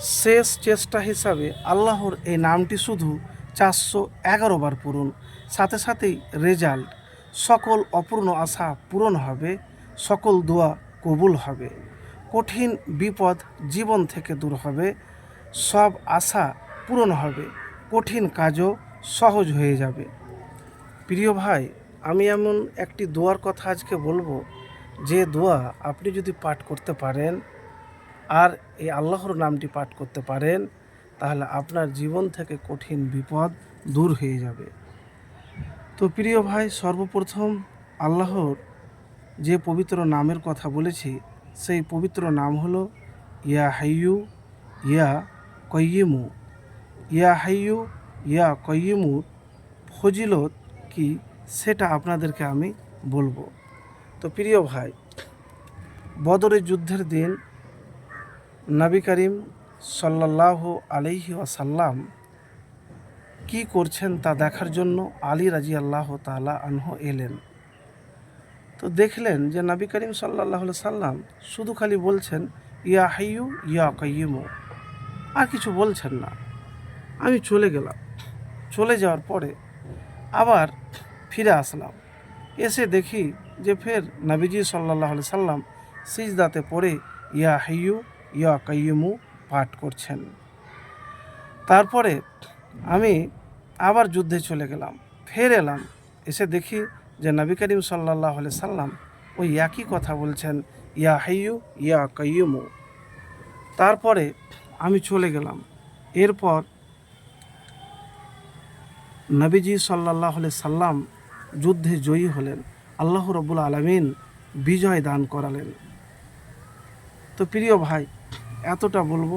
শেষ চেষ্টা হিসাবে আল্লাহর এই নামটি শুধু চারশো এগারো বার পূরণ সাথে সাথেই রেজাল্ট, সকল অপূর্ণ আশা পূরণ হবে, সকল দোয়া কবুল হবে। কঠিন বিপদ জীবন থেকে দূর হবে, সব আশা পূরণ হবে, কঠিন কাজও সহজ হয়ে যাবে। প্রিয় ভাই, আমি এমন একটি দোয়ার কথা আজকে বলব, যে দোয়া আপনি যদি পাঠ করতে পারেন আর এই আল্লাহর নামটি পাঠ করতে পারেন, তাহলে আপনার জীবন থেকে কঠিন বিপদ দূর হয়ে যাবে। তো প্রিয় ভাই, সর্বপ্রথম আল্লাহর যে পবিত্র নামের কথা বলেছি, সেই পবিত্র নাম হলো ইয়া হাইয়ু, ইয়া কয়িমু ইয়া হাইয়ু, ইয়া কয়িমুর ফজিলত কি সেটা আপনাদেরকে আমি বলব। তো প্রিয় ভাই, বদরের যুদ্ধের দিন নবী করিম সাল্লাহ আলাইহি ওয়াসাল্লাম কি করছেন তা দেখার জন্য আলী রাজি আল্লাহ তালা আনহ এলেন। তো দেখলেন যে নবী করিম সাল্লাহ সাল্লাম শুধু খালি বলছেন, ইয়া হাইয়ু, ইয়া কাইয়ুমু আর কিছু বলছেন না। আমি চলে গেলাম। চলে যাওয়ার পরে আবার ফিরে আসলাম। এসে দেখি যে ফের নবীজি সাল্লাহ সাল্লাম সিজদাতে পড়ে, ইয়া হাইয়ু ইয়া কাইয়ুমু পাঠ করছেন। তারপরে আমি আবার যুদ্ধে চলে গেলাম, ফের এলাম, এসে দেখি যে নবী করিম সাল্লাহ সাল্লাম ওই একই কথা বলছেন, ইয়া হাইয়ু, ইয়া কাইয়ুমু। তারপরে আমি চলে গেলাম। এরপর নবীজি সাল্লাহ সাল্লাম যুদ্ধে জয়ী হলেন, আল্লাহ রবুল আলমিন বিজয় দান করালেন। তো প্রিয় ভাই এতটা বলব,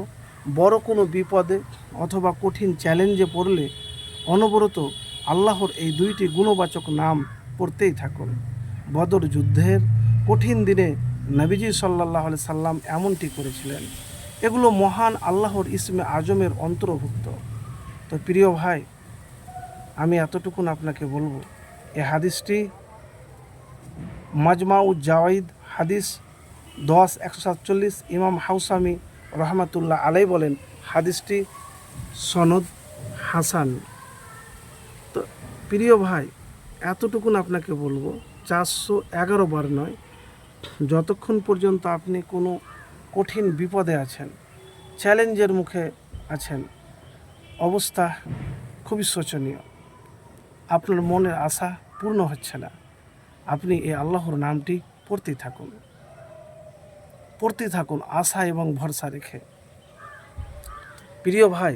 বড় কোনো বিপদে অথবা কঠিন চ্যালেঞ্জে পড়লে অনবরত আল্লাহর এই দুইটি গুণবাচক নাম পড়তেই থাকুন। বদর যুদ্ধের কঠিন দিনে নবীজি সাল্লাহ সাল্লাম এমনটি করেছিলেন, এগুলো মহান আল্লাহর ইসমে আজমের অন্তর্ভুক্ত। তো প্রিয় ভাই, আমি এতটুকুন আপনাকে বলব, এ হাদিসটি মাজমাউজ জাওয়াইদ হাদিস দশ একশো সাতচল্লিশ, ইমাম হাউসামি রহমাতুল্লাহ আলাই বলেন, হাদিসটি সনদ হাসান। তো প্রিয় ভাই, এতটুকুন আপনাকে বলব, চারশো এগারো বার নয়, যতক্ষণ পর্যন্ত আপনি কোনো কঠিন বিপদে আছেন, চ্যালেঞ্জের মুখে আছেন, অবস্থা খুবই শোচনীয়। আপনার মনের আশা পূর্ণ হচ্ছে না। আপনি এই আল্লাহর নামটি পড়তেই থাকুন। পড়তে থাকুন, আশা এবং ভরসা রেখে। প্রিয় ভাই,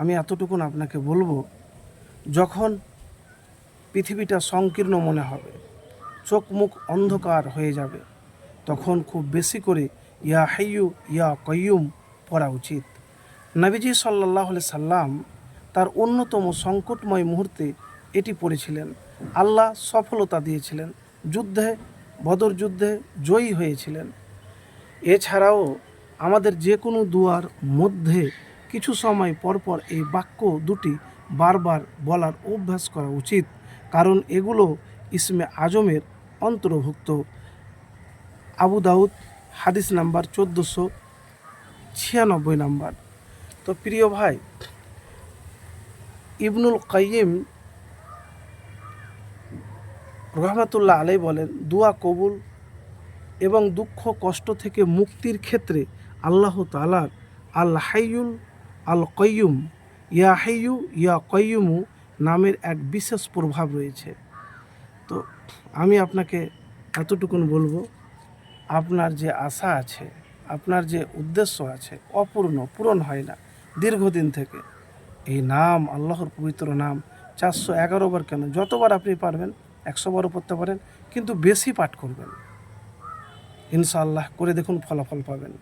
আমি এতটুকুন আপনাকে বলব, যখন পৃথিবীটা সংকীর্ণ মনে হবে, চোখ মুখ অন্ধকার হয়ে যাবে, তখন খুব বেশি করে ইয়া হাইয়ু, ইয়া কয়ুম পড়া উচিত। নবীজি সাল্লাহ সাল্লাম তার অন্যতম সংকটময় মুহূর্তে এটি পড়েছিলেন। আল্লাহ সফলতা দিয়েছিলেন, যুদ্ধে, বদর যুদ্ধে জয়ী হয়েছিলেন। এছাড়াও আমাদের যে কোনো দুয়ার মধ্যে কিছু সময় পরপর এই বাক্য দুটি বারবার বলার অভ্যাস করা উচিত, কারণ এগুলো ইসমে আজমের অন্তর্ভুক্ত। আবু দাউদ, হাদিস নাম্বার চোদ্দোশো ছিয়ানব্বই নাম্বার। তো প্রিয় ভাই, ইবনুল কাইম রহমাতুল্লাহ আলাই বলেন, দুয়া কবুল এবং দুঃখ, কষ্ট থেকে মুক্তির ক্ষেত্রে আল্লাহ তালার আল হাইয়ুল আল কয়ুম ইয়া হাইয়ু, ইয়া কয়ুমু নামের এক বিশেষ প্রভাব রয়েছে। তো আমি আপনাকে এতটুকুন বলব, আপনার যে আশা আছে, আপনার যে উদ্দেশ্য আছে, অপূর্ণ, পূরণ হয় না। দীর্ঘদিন থেকে এই নাম, আল্লাহর পবিত্র নাম চারশো এগারো বার কেন, যতবার আপনি পারবেন, একশো বারও পড়তে পারেন, কিন্তু বেশি পাঠ করবেন। ইনশাআল্লাহ করে দেখুন ফলাফল পাবেন।